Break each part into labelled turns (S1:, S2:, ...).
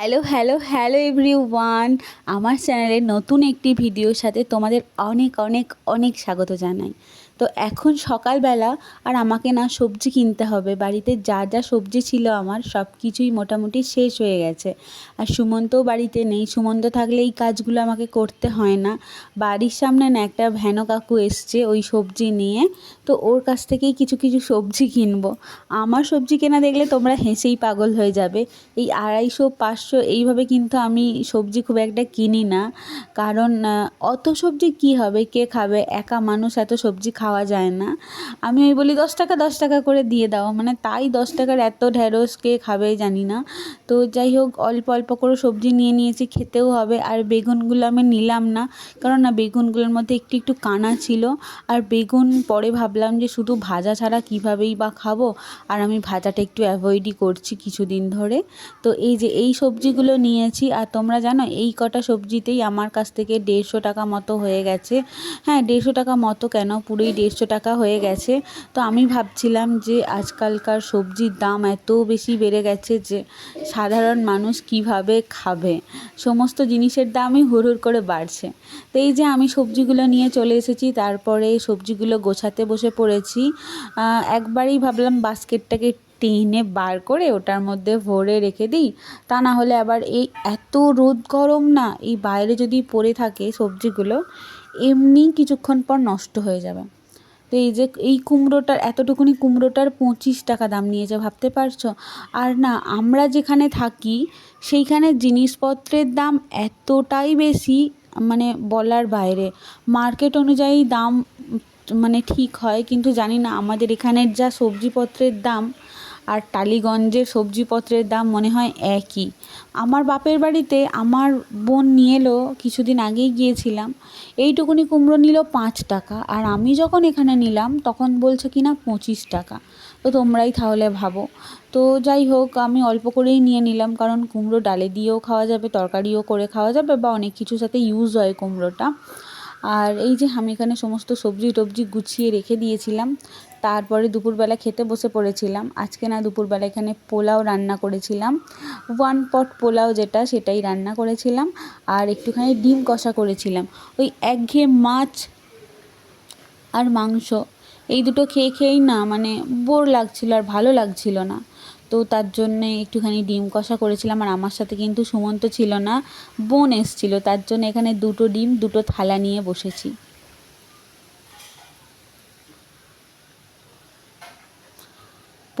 S1: Hello hello hello everyone আমার চ্যানেলের নতুন একটি ভিডিওর সাথে তোমাদের অনেক অনেক অনেক স্বাগত জানাই। তো এখন সকালবেলা আর আমাকে না সবজি কিনতে হবে। বাড়িতে যা যা সবজি ছিল আমার সব কিছুই মোটামুটি শেষ হয়ে গেছে। আর সুমন্তও বাড়িতে নেই। সুমন্ত থাকলে এই কাজগুলো আমাকে করতে হয় না। বাড়ির সামনে না একটা ভ্যানো কাকু এসছে ওই সবজি নিয়ে। তো ওর কাছ থেকেই কিছু কিছু সবজি কিনবো। আমার সবজি কেনা দেখলে তোমরা হেসেই পাগল হয়ে যাবে। এই আড়াইশো, পাঁচশো এইভাবে কিন্তু আমি সবজি খুব একটা কিনি না। কারণ অত সবজি কি হবে? কে খাবে? একা মানুষ এত সবজি খাওয়া যায় না। আমি ওই বলি, দশ টাকা দশ টাকা করে দিয়ে দাও। মানে তাই দশ টাকার এত ঢ্যাঁড়স কে খাবে জানি না। তো যাই হোক, অল্প অল্প করে সবজি নিয়ে নিয়েছি, খেতেও হবে। আর বেগুনগুলো আমি নিলাম না কারণ না বেগুনগুলোর মধ্যে একটু একটু কানা ছিল। আর বেগুন পরে ভাবলাম যে শুধু ভাজা ছাড়া কীভাবেই বা খাব? আর আমি ভাজাটা একটু অ্যাভয়েডই করছি কিছুদিন ধরে। তো এই যে, এই সবজিগুলো নিয়েছি, আর তোমরা জানো, এই কটা সবজিতেই আমার কাছ থেকে দেড়শো টাকা মতো হয়ে গেছে। হ্যাঁ দেড়শো টাকা মতো কেন? পুরোই দেড়শো টাকা হয়ে গেছে। তো আমি ভাবছিলাম যে আজকালকার সবজির দাম এত বেশি বেড়ে গেছে যে সাধারণ মানুষ কীভাবে খাবে? সমস্ত জিনিসের দামই হুড় করে বাড়ছে। তো এই যে আমি সবজিগুলো নিয়ে চলে এসেছি, তারপরে সবজিগুলো গোছাতে বসে পড়েছি। একবারেই ভাবলাম বাস্কেটটাকে টেনে বার করে ওটার মধ্যে ভরে রেখে দিই। তা না হলে আবার এই এত রোদ গরম না, এই বাইরে যদি পড়ে থাকে সবজিগুলো, এমনি কিছুক্ষণ পর নষ্ট হয়ে যাবে। তো এই যে এই কুমড়োটার, এতটুকুনি কুমড়োটার পঁচিশ টাকা দাম নিয়েছে, ভাবতে পারছ? আর না, আমরা যেখানে থাকি, সেইখানে জিনিসপত্রের দাম এতটাই বেশি মানে বলার বাইরে। মার্কেট অনুযায়ী দাম মানে ঠিক হয়, কিন্তু জানি না, আমাদের এখানের যা সবজিপত্রের দাম আর টালিগঞ্জের সবজিপত্রের দাম মনে হয় একই। আমার বাপের বাড়িতে আমার বোন নিয়ে এলো, কিছুদিন আগেই গিয়েছিলাম। এইটুকুনি কুমড়ো নিল পাঁচ টাকা আর আমি যখন এখানে নিলাম, তখন বলছে কি না পঁচিশ টাকা। তো তোমরাই তাহলে ভাবো। তো যাই হোক, আমি অল্প করেই নিয়ে নিলাম কারণ কুমড়ো ডালে দিয়েও খাওয়া যাবে, তরকারিও করে খাওয়া যাবে বা অনেক কিছুর সাথে ইউজ হয় কুমড়োটা। আর এই যে আমি এখানে সমস্ত সবজি টবজি গুছিয়ে রেখে দিয়েছিলাম তারপরে দুপুরবেলা খেতে বসে পড়েছিলাম। আজকে না দুপুরবেলা এখানে পোলাও রান্না করেছিলাম। ওয়ান পট পোলাও যেটা, সেটাই রান্না করেছিলাম। আর একটুখানি ডিম কষা করেছিলাম। ওই একঘেয়ে মাছ আর মাংস, এই দুটো খেয়ে খেয়েই না মানে বোর লাগছিল আর ভালো লাগছিল না। তো তার জন্যে একটুখানি ডিম কষা করেছিলাম। আর আমার সাথে কিন্তু সুমন্ত ছিল না, বোন এসছিল। তার জন্য এখানে দুটো ডিম, দুটো থালা নিয়ে বসেছি।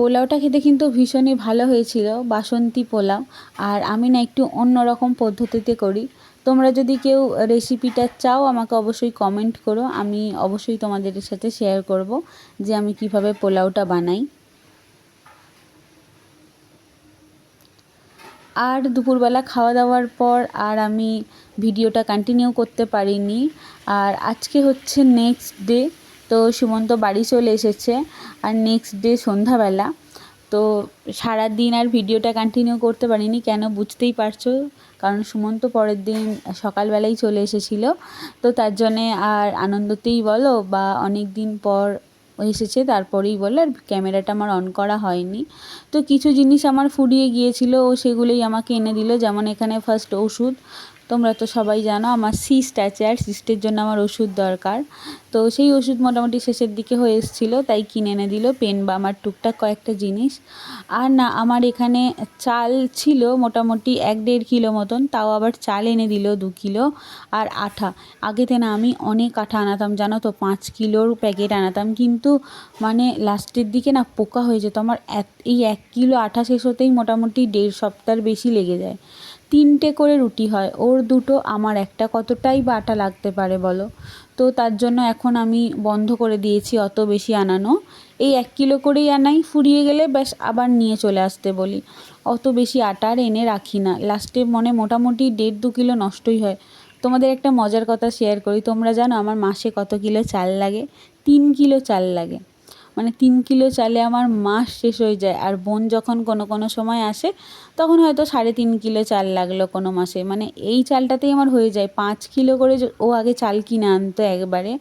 S1: পোলাওটা খেতে কিন্তু ভীষণই ভালো হয়েছিল, বাসন্তী পোলাও। আর আমি না একটু অন্যরকম পদ্ধতিতে করি। তোমরা যদি কেউ রেসিপিটা চাও, আমাকে অবশ্যই কমেন্ট করো। আমি অবশ্যই তোমাদের সাথে শেয়ার করব যে আমি কীভাবে পোলাওটা বানাই। আর দুপুরবেলা খাওয়া দাওয়ার পর আর আমি ভিডিওটা কন্টিনিউ করতে পারিনি। আর আজকে হচ্ছে নেক্সট ডে তো সুমন্ত বাড়ি চলে এসেছে আর নেক্সট ডে সন্ধ্যাবেলা। তো সারা দিন আর ভিডিওটা কন্টিনিউ করতে পারিনি, কেন বুঝতেই পারছ? কারণ সুমন্ত পরের দিন সকালবেলাই চলে এসেছিল। তো তার জন্যে আর আনন্দতেই বলো বা অনেক দিন পর এসেছে, তারপরেই বলো। আর ক্যামেরাটা আমার অন করা হয়নি। তো কিছু জিনিস আমার ফুরিয়ে গিয়েছিল, ও সেগুলোই আমাকে এনে দিল। যেমন এখানে ফার্স্ট ওষুধ তোমরা তো সবাই জানো আমার সিস্ট আছে আর সিস্টের জন্য আমার ওষুধ দরকার। তো সেই ওষুধ মোটামুটি শেষের দিকে হয়ে এসেছিল, তাই কিনে এনে দিল পেন বা আমার টুকটাক কয়েকটা জিনিস। আর না, আমার এখানে চাল ছিল মোটামুটি এক দেড় কিলো মতন, তাও আবার চাল এনে দিল দু কিলো আর আঠা। আগেতে না আমি অনেক আঠা আনাতাম, জানো তো, পাঁচ কিলোর প্যাকেট আনাতাম। কিন্তু মানে লাস্টের দিকে না পোকা হয়ে যেত, আমার এই এক কিলো আঠা শেষ হতেই মোটামুটি দেড় সপ্তাহের বেশি লেগে যায়। তিনটে করে রুটি হয়। ওর দুটো, আমার একটা। কতটাই বা আটা লাগতে পারে বলো? তো তার জন্য এখন আমি বন্ধ করে দিয়েছি অত বেশি আনানো। এই এক কিলো করেই আনাই। ফুরিয়ে গেলে ব্যাস আবার নিয়ে চলে আসতে বলি। অত বেশি আটা আর এনে রাখি না। লাস্টে মনে মোটামুটি দেড় দু কিলো নষ্টই হয়। তোমাদের একটা মজার কথা শেয়ার করি। তোমরা জানো আমার মাসে কত কিলো চাল লাগে? তিন কিলো চাল লাগে। মানে তিন কিলো চালে আমার মাস শেষ হয়ে যায়। আর বোন যখন কোনো কোনো সময় আসে, তখন হয়তো সাড়ে তিন কিলো চাল লাগল কোনো মাসে। মানে এই চালটাতেই আমার হয়ে যায়। পাঁচ কিলো করে ও আগে চাল কিনে আনতো একবারে।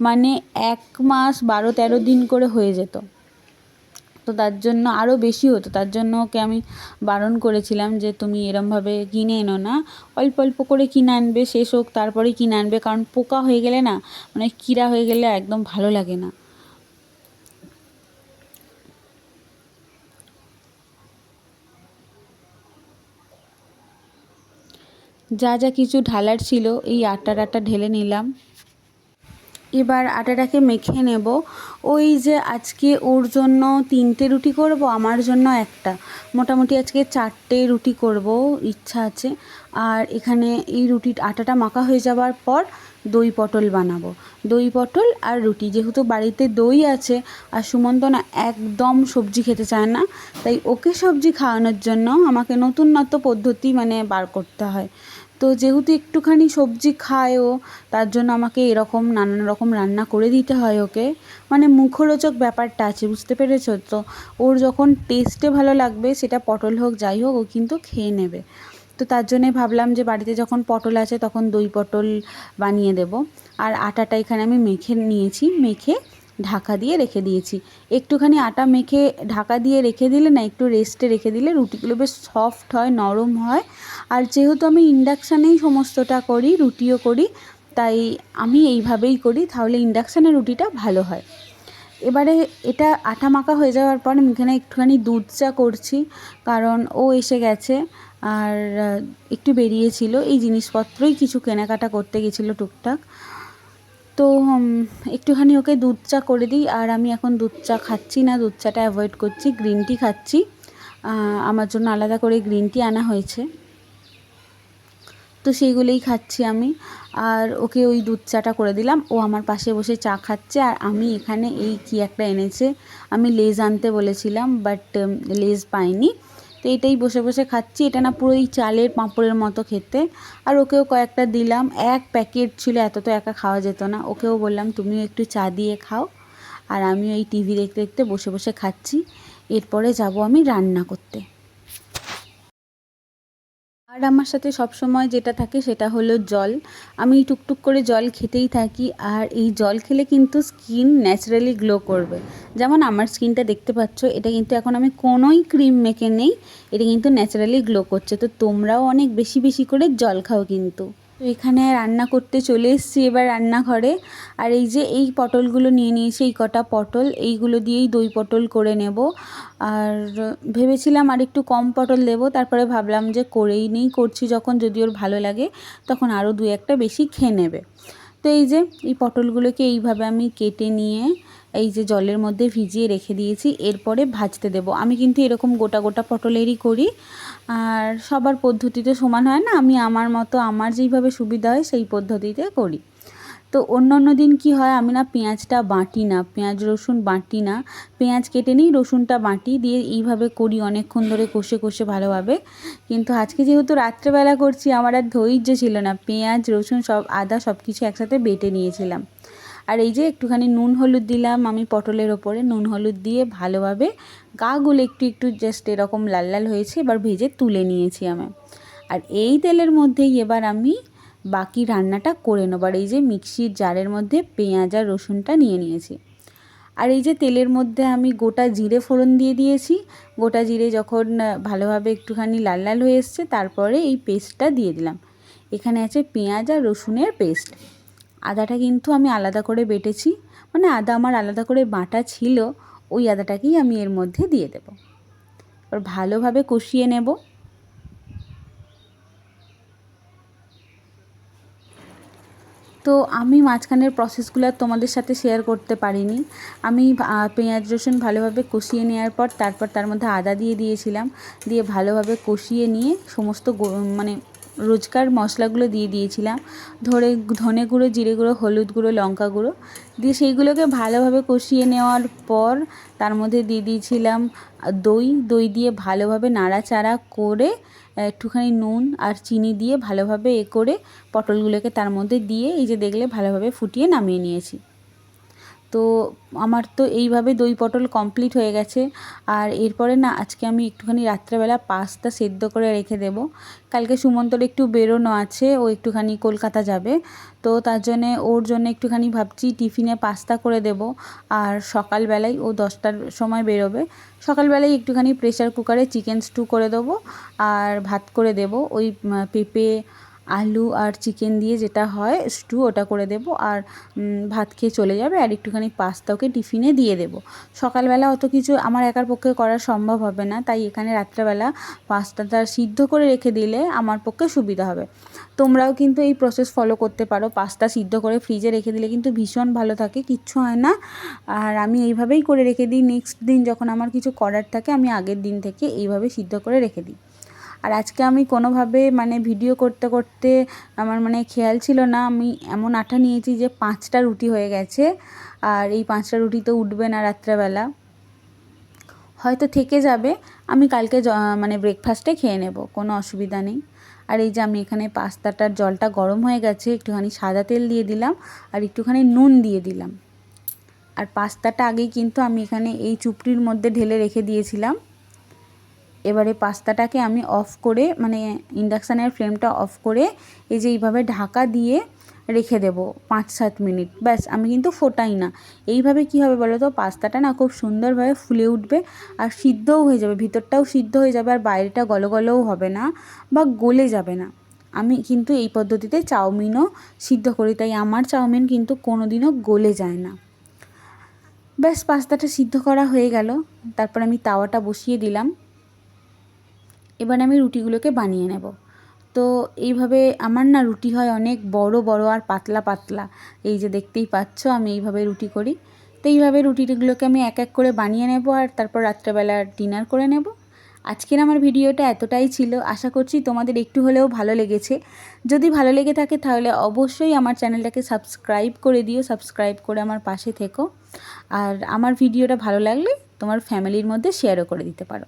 S1: মানে এক মাস বারো তেরো দিন করে হয়ে যেত। তো তার জন্য আরও বেশি হতো। তার জন্য ওকে আমি বারণ করেছিলাম যে, তুমি এরমভাবে কিনে এনো না। অল্প অল্প করে কিনে আনবে, শেষ হোক তারপরে কিনে আনবে। কারণ পোকা হয়ে গেলে না মানে কীরা হয়ে গেলে একদম ভালো লাগে না। যা যা কিছু ঢালার ছিল এই আটটা আটটা ঢেলে নিলাম। এবার আটাটাকে মেখে নেব। ওই যে আজকে ওর জন্য তিনটে রুটি করব, আমার জন্য একটা। মোটামুটি আজকে চারটে রুটি করব, ইচ্ছা আছে। আর এখানে এই রুটি আটাটা মাখা হয়ে যাওয়ার পর দই পটল বানাবো। দই পটল আর রুটি, যেহেতু বাড়িতে দই আছে আর সুমন্ত না একদম সবজি খেতে চায় না, তাই ওকে সবজি খাওয়ানোর জন্য আমাকে নতুন নতুন পদ্ধতি মানে বার করতে হয়। তো যেহেতু একটুখানি সবজি খায় ও, তার জন্য আমাকে এরকম নানান রকম রান্না করে দিতে হয় ওকে। মানে মুখরোচক ব্যাপারটা আছে, বুঝতে পেরেছ? তো ওর যখন টেস্টে ভালো লাগবে, সেটা পটল হোক, যাই হোক, ও কিন্তু খেয়ে নেবে। তো তার জন্যে ভাবলাম যে বাড়িতে যখন পটল আছে, তখন দই পটল বানিয়ে দেব। আর আটাটা এখানে আমি মেখে নিয়েছি, মেখে ঢাকা দিয়ে রেখে দিয়েছি। একটুখানি আটা মেখে ঢাকা দিয়ে রেখে দিলে না, একটু রেস্টে রেখে দিলে রুটিগুলো বেশ সফট হয়, নরম হয়। আর যেহেতু আমি ইন্ডাকশানেই সমস্তটা করি, রুটিও করি, তাই আমি এইভাবেই করি, তাহলে ইন্ডাকশানের রুটিটা ভালো হয়। এবারে এটা আটা মাখা হয়ে যাওয়ার পর আমি এখানে একটুখানি দুধ চা করছি, কারণ ও এসে গেছে আর একটু বেরিয়েছিল। এই জিনিসপত্রই কিছু কেনাকাটা করতে গেছিল টুকটাক। তো একটুখানি ওকে দুধ চা করে দিই। আর আমি এখন দুধ চা খাচ্ছি না, দুধ চাটা অ্যাভয়েড করছি গ্রিন টি খাচ্ছি। আমার জন্য আলাদা করে গ্রিন টি আনা হয়েছে। তো সেইগুলোই খাচ্ছি আমি। আর ওকে ওই দুধ চাটা করে দিলাম। ও আমার পাশে বসে চা খাচ্ছে। আর আমি এখানে এই কি একটা এনেছে, আমি লেজ আনতে বলেছিলাম বাট লেজ পাইনি। তো এটাই বসে বসে খাচ্ছি। এটা না পুরো এই চালের পাঁপড়ের মতো খেতে। আর ওকেও কয়েকটা দিলাম। এক প্যাকেট ছিল, এত তো একা খাওয়া যেত না। ওকেও বললাম, তুমিও একটু চা দিয়ে খাও। আর আমিও এই টিভি দেখতে দেখতে বসে বসে খাচ্ছি। এরপরে যাব আমি রান্না করতে। আর আমার সাথে সবসময় যেটা থাকে সেটা হলো জল। আমি টুকটুক করে জল খেতেই থাকি আর এই জল খেলে কিন্তু স্কিন ন্যাচারালি গ্লো করবে। যেমন আমার স্কিনটা দেখতে পাচ্ছ, এটা কিন্তু এখন আমি কোনোই ক্রিম মেখে নেই, এটা কিন্তু ন্যাচারালি গ্লো করছে। তো তোমরাও অনেক বেশি বেশি করে জল খাও কিন্তু। তো এখানে রান্না করতে চলে এসেছি এবার রান্নাঘরে। আর এই যে এই পটলগুলো নিয়ে নিয়েছি, এই কটা পটল, এইগুলো দিয়েই দই পটল করে নেব। আর ভেবেছিলাম আর একটু কম পটল দেব, তারপরে ভাবলাম যে করেই নেই, করছি যখন যদি ওর ভালো লাগে, তখন আরও দু একটা বেশি খেয়ে নেবে। তো এই যে, এই পটলগুলোকে এইভাবে আমি কেটে নিয়ে এই যে জলের মধ্যে ভিজিয়ে রেখে দিয়েছি, এরপরে ভাজতে দেব। আমি কিন্তু এরকম গোটা গোটা পটলেরই করি। আর সবার পদ্ধতিতে সমান হয় না, আমি আমার মতো আমার যেইভাবে সুবিধা হয় সেই পদ্ধতিতে করি। তো অন্য অন্য দিন কি হয়? আমি না পেঁয়াজটা বাটি না, পেঁয়াজ, রসুন বাটি না। পেঁয়াজ কেটে নিই, রসুনটা বাটি দিয়ে এইভাবে করি অনেকক্ষণ ধরে কষে কষে ভালোভাবে। কিন্তু আজকে যেহেতু রাত্রেবেলা করছি, আমার আর ধৈর্য ছিল না। পেঁয়াজ, রসুন সব আদা সব কিছু একসাথে বেটে নিয়েছিলাম। আর এই যে একটুখানি নুন হলুদ দিলাম আমি পটলের ওপরে। নুন হলুদ দিয়ে ভালোভাবে গাগুলো একটু একটু জাস্ট এরকম লাল লাল হয়েছে। এবার ভেজে তুলে নিয়েছি আমি। আর এই তেলের মধ্যেই এবার আমি বাকি রান্নাটা করে নেব। আর এই যে মিক্সির জারের মধ্যে পেঁয়াজ আর রসুনটা নিয়ে নিয়েছি। আর এই যে তেলের মধ্যে আমি গোটা জিরে ফোড়ন দিয়ে দিয়েছি। গোটা জিরে যখন ভালোভাবে একটুখানি লাল লাল হয়ে এসছে, তারপরে এই পেস্টটা দিয়ে দিলাম। এখানে আছে পেঁয়াজ আর রসুনের পেস্ট। আদাটা কিন্তু আমি আলাদা করে বেটেছি। মানে আদা আমার আলাদা করে বাটা ছিল, ওই আদাটাকেই আমি এর মধ্যে দিয়ে দেব। এবার ভালোভাবে কষিয়ে নেব। তো আমি মাঝখানের প্রসেসগুলো তোমাদের সাথে শেয়ার করতে পারিনি। আমি পেঁয়াজ, রসুন ভালোভাবে কষিয়ে নেওয়ার পর তারপর তার মধ্যে আদা দিয়ে দিয়েছিলাম। দিয়ে ভালোভাবে কষিয়ে নিয়ে সমস্ত মানে রোজকার মশলাগুলো দিয়ে দিয়েছিলাম। ধরে, ধনে গুঁড়ো, জিরে গুঁড়ো, হলুদ গুঁড়ো, লঙ্কা গুঁড়ো। দিয়ে সেইগুলোকে ভালোভাবে কষিয়ে নেওয়ার পর তার মধ্যে দিয়ে দিয়েছিলাম দই। দই দিয়ে ভালোভাবে নাড়াচাড়া করে একটুখানি নুন আর চিনি দিয়ে ভালোভাবে এ করে পটলগুলোকে তার মধ্যে দিয়ে এই যে দেখলে ভালোভাবে ফুটিয়ে নামিয়ে নিয়েছি। তো আমার তো এইভাবে দই পটল কমপ্লিট হয়ে গেছে। আর এরপরে না, আজকে আমি একটুখানি রাত্রেবেলা পাস্তা সেদ্ধ করে রেখে দেবো। কালকে সুমন্তর একটু বেরোনো আছে, ও একটুখানি কলকাতা যাবে। তো তার জন্যে, ওর জন্য একটুখানি ভাবছি টিফিনে পাস্তা করে দেব। আর সকালবেলায় ও দশটার সময় বেরোবে। সকালবেলায় একটুখানি প্রেশার কুকারে চিকেন স্টু করে দেবো। আর ভাত করে দেব। ওই পেঁপে আলু আর চিকেন দিয়ে যেটা হয় স্টু ওটা করে দেব আর ভাত খেয়ে চলে যাবে আর একটুখানি পাস্তা ওকে টিফিনে দিয়ে দেব। সকালবেলা অত কিছু আমার একার পক্ষে করা সম্ভব হবে না, তাই এখানে রাত্রেবেলা পাস্তাটা সিদ্ধ করে রেখে দিলে আমার পক্ষে সুবিধা হবে। তোমরাও কিন্তু এই প্রসেস ফলো করতে পারো পাস্তা সিদ্ধ করে ফ্রিজে রেখে দিলে কিন্তু ভীষণ ভালো থাকে, কিচ্ছু হয় না। আর আমি এইভাবেই করে রেখে দিই নেক্সট দিন যখন আমার কিছু করার থাকে আমি আগের দিন থেকে এইভাবে সিদ্ধ করে রেখে দিই। আর আজকে আমি কোনোভাবে মানে ভিডিও করতে করতে আমার মানে খেয়াল ছিল না, আমি এমন আটা নিয়েছি যে পাঁচটা রুটি হয়ে গেছে আর এই পাঁচটা রুটি তো উঠবে না রাত্রেবেলা। হয়তো থেকে যাবে, আমি কালকে মানে ব্রেকফাস্টে খেয়ে নেব, কোনো অসুবিধা নেই। আর এই যে আমি এখানে পাস্তাটার জলটা গরম হয়ে গেছে, একটুখানি সাদা তেল দিয়ে দিলাম আর একটুখানি নুন দিয়ে দিলাম। আর পাস্তাটা আগেই কিন্তু আমি এখানে এই চুপড়ির মধ্যে ঢেলে রেখে দিয়েছিলাম। এবারে পাস্তাটাকে আমি অফ করে মানে ইন্ডাকশানের ফ্লেমটা অফ করে এই যে এইভাবে ঢাকা দিয়ে রেখে দেবো পাঁচ সাত মিনিট। ব্যাস, আমি কিন্তু ফোটাই না। এইভাবে কী হবে বলো তো? পাস্তাটা না খুব সুন্দরভাবে ফুলে উঠবে আর সিদ্ধও হয়ে যাবে, ভিতরটাও সিদ্ধ হয়ে যাবে আর বাইরেটা গলো গলোও হবে না বা গলে যাবে না। আমি কিন্তু এই পদ্ধতিতে চাউমিনও সিদ্ধ করি, তাই আমার চাউমিন কিন্তু কোনো দিনও গলে যায় না। ব্যাস, পাস্তাটা সিদ্ধ করা হয়ে গেল। তারপর আমি তাওয়াটা বসিয়ে দিলাম। এবার আমি রুটিগুলোকে বানিয়ে নেব। তো এইভাবে আমার না রুটি হয় অনেক বড় বড় আর পাতলা পাতলা। এই যে দেখতেই পাচ্ছ আমি এইভাবে রুটি করি। তো এইভাবে রুটিগুলোকে আমি এক এক করে বানিয়ে নেব আর তারপর রাত্রেবেলা ডিনার করে নেব। আজকের আমার ভিডিওটা এতটাই ছিল। আশা করছি তোমাদের একটু হলেও ভালো লেগেছে। যদি ভালো লেগে থাকে তাহলে অবশ্যই আমার চ্যানেলটাকে সাবস্ক্রাইব করে দিও, সাবস্ক্রাইব করে আমার পাশে থেকো। আর আমার ভিডিওটা ভালো লাগলে তোমার ফ্যামিলির মধ্যে শেয়ারও করে দিতে পারো।